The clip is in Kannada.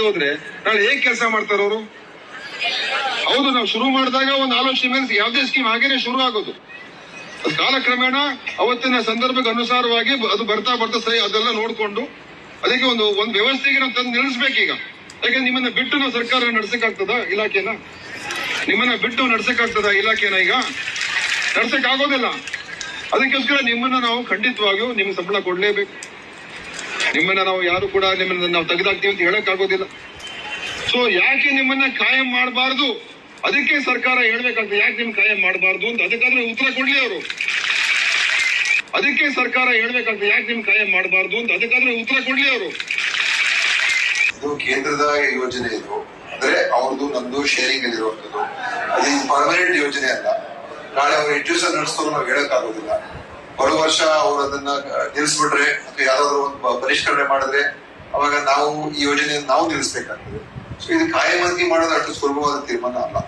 ಹೋದ್ರೆ ನಾಳೆ ಏನ್ ಕೆಲಸ ಮಾಡ್ತಾರ ಅವರು? ಹೌದು, ನಾವು ಶುರು ಮಾಡಿದಾಗ ಒಂದು ಆಲೋಚನೆ ಮೇಲೆ ಯಾವುದೇ ಸ್ಕೀಮ್ ಹಾಗೇನೆ ಶುರು ಆಗೋದು. ಕಾಲಕ್ರಮೇಣ ಅವತ್ತಿನ ಸಂದರ್ಭಕ್ಕೆ ಅನುಸಾರವಾಗಿ ಅದು ಬರ್ತಾ ಬರ್ತಾ ಸರಿ, ಅದೆಲ್ಲ ನೋಡ್ಕೊಂಡು ಅದಕ್ಕೆ ಒಂದು ಒಂದು ವ್ಯವಸ್ಥೆಗೆ ನಾವು ತಂದು ನಿಲ್ಲಿಸ್ಬೇಕೀಗ. ಯಾಕಂದ್ರೆ ನಿಮ್ಮನ್ನ ಬಿಟ್ಟು ನಾವು ಸರ್ಕಾರ ನಡ್ಸಕ್ಕಾಗ್ತದ ಇಲಾಖೆನ? ನಿಮ್ಮನ್ನ ಬಿಟ್ಟು ನಡ್ಸಕ್ಕಾಗ್ತದ ಇಲಾಖೆನ ಈಗ? ನಡ್ಸಕ್ ಆಗೋದಿಲ್ಲ ಅದಕ್ಕೋಸ್ಕರ ನಿಮ್ಮನ್ನ ನಾವು ಖಂಡಿತವಾಗಿಯೂ ನಿಮ್ಗೆ ಸಂಬಳ ಕೊಡ್ಲೇಬೇಕು. ನಿಮ್ಮನ್ನ ನಾವು ಯಾರು ಕೂಡ ನಿಮ್ಮನ್ನ ನಾವು ತೆಗೆದಾಕ್ತೀವಿ ಅಂತ ಹೇಳಕ್ ಆಗೋದಿಲ್ಲ ಸೊ ಯಾಕೆ ನಿಮ್ಮನ್ನ ಕಾಯಂ ಮಾಡಬಾರ್ದು? ಅದಕ್ಕೆ ಸರ್ಕಾರ ಹೇಳ್ಬೇಕಂತ ಯಾಕೆ ನಿಮ್ ಕಾಯಂ ಮಾಡಬಾರ್ದು ಅಂತ. ಅದಕ್ಕಾದ್ರೆ ಉತ್ತರ ಕೊಡ್ಲಿ ಅವರು. ಅದಕ್ಕೆ ಸರ್ಕಾರ ಹೇಳ್ಬೇಕಂತ ಯಾಕೆ ನಿಮ್ ಕಾಯಂ ಮಾಡಬಾರ್ದು ಅಂತ. ಅದಕ್ಕಾದ್ರೆ ಉತ್ತರ ಕೊಡ್ಲಿ ಅವರು. ಕೇಂದ್ರದ ಯೋಜನೆ ಇದು. ಅಂದ್ರೆ ಅವ್ರದ್ದು ನಮ್ದು ಶೇರಿಂಗ್ ಅಲ್ಲಿ ಇರುವಂತದ್ದು ಅದು ಪರ್ಮನೆಂಟ್ ಯೋಜನೆ ಅಲ್ಲ. ನಾಳೆ ಅವ್ರು ಎಜುಕೇಶನ್ ನಡೆಸ್ತಾರೋ ನಾವು ಹೇಳಕ್ ಆಗೋದಿಲ್ಲ ಬರೋ ವರ್ಷ ಅವ್ರು ಅದನ್ನ ನಿಲ್ಲಿಸ್ಬಿಟ್ರೆ ಅಥವಾ ಯಾವ್ದಾದ್ರು ಒಂದು ಪರಿಷ್ಕರಣೆ ಮಾಡಿದ್ರೆ ಅವಾಗ ನಾವು ಈ ಯೋಜನೆಯನ್ನು ನಾವು ನಿಲ್ಲಿಸ್ಬೇಕಾಗ್ತದೆ ಸೊ ಇದು ಕಾಯಮಂತಿ ಮಾಡೋದು ಅಷ್ಟು ಸುಲಭವಾದ ತೀರ್ಮಾನ ಅಲ್ಲ.